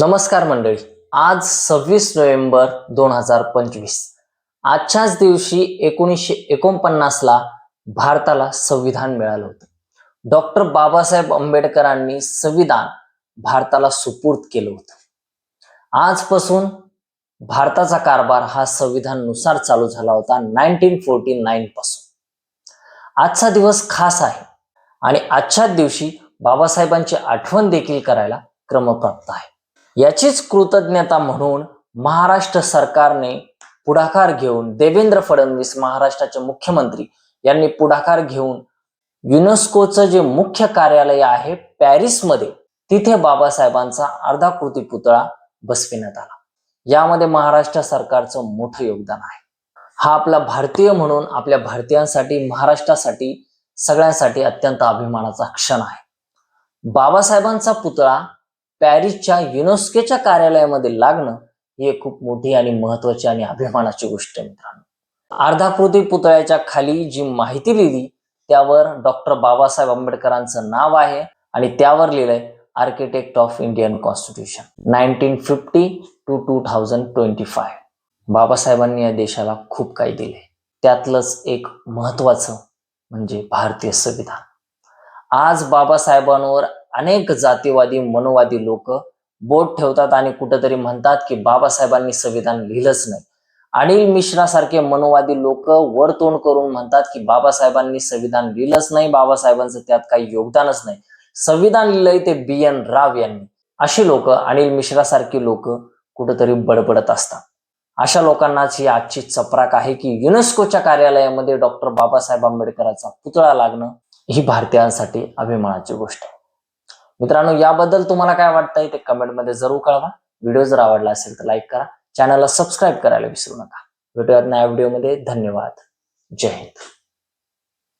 नमस्कार मंडळी. आज सव्वीस नोव्हेंबर दोन हजार पंचवीस. आजच्याच दिवशी एकोणीसशे एकोणपन्नासला भारताला संविधान मिळालं होतं. डॉक्टर बाबासाहेब आंबेडकरांनी संविधान भारताला सुपूर्द केलं होतं. आजपासून भारताचा कारभार हा संविधानानुसार चालू झाला होता नाईन्टीन फोर्टी नाईन पासून. आजचा दिवस खास आहे आणि आजच्याच दिवशी बाबासाहेबांची आठवण देखील करायला क्रमप्राप्त आहे. याचीच कृतज्ञता म्हणून महाराष्ट्र सरकारने पुढाकार घेऊन देवेंद्र फडणवीस महाराष्ट्राचे मुख्यमंत्री यांनी पुढाकार घेऊन युनेस्कोचं जे मुख्य कार्यालय आहे पॅरिसमध्ये तिथे बाबासाहेबांचा अर्धाकृती पुतळा बसविण्यात आला. यामध्ये महाराष्ट्र सरकारचं मोठं योगदान आहे. हा आपला भारतीय म्हणून आपल्या भारतीयांसाठी महाराष्ट्रासाठी सगळ्यांसाठी अत्यंत अभिमानाचा क्षण आहे. बाबासाहेबांचा पुतळा पॅरिसच्या युनेस्कोच्या कार्यालयामध्ये लागणं ही एक खूप मोठी आणि महत्वाची आणि अभिमानाची गोष्ट आहे मित्रांनो. अर्धाकृती पुतळ्याच्या खाली जी माहिती लिहिली त्यावर डॉक्टर बाबासाहेब आंबेडकरांचं नाव आहे आणि त्यावर लिहिलंय architect of Indian constitution nineteen fifty two two thousand twenty five बाबासाहेबांनी या देशाला खूप काही दिले त्यातलंच एक महत्वाचं म्हणजे भारतीय संविधान. आज बाबासाहेबांवर अनेक जातीवादी मनोवादी लोक बोट ठेवतात आणि कुठंतरी म्हणतात की बाबासाहेबांनी संविधान लिहिलंच नाही. अनिल मिश्रासारखे मनोवादी लोक वर तोंड करून म्हणतात की बाबासाहेबांनी संविधान लिहिलंच नाही बाबासाहेबांचं त्यात काही योगदानच नाही. संविधान लिहिलंय ते बी एन राव यांनी. अशी लोक अनिल मिश्रासारखी लोक कुठंतरी बडबडत असतात. अशा लोकांनाच ही आजची चपराक आहे की युनेस्कोच्या कार्यालयामध्ये डॉक्टर बाबासाहेब आंबेडकरांचा पुतळा लागणं ही भारतीयांसाठी अभिमानाची गोष्ट आहे. मित्रांनो याबद्दल तुम्हाला काय वाटतंय ते कमेंटमध्ये जरूर कळवा. व्हिडिओ जर आवडला असेल तर लाईक करा. चॅनलला सबस्क्राईब करायला विसरू नका. भेटूयात नव्या व्हिडिओमध्ये धन्यवाद. जय हिंद.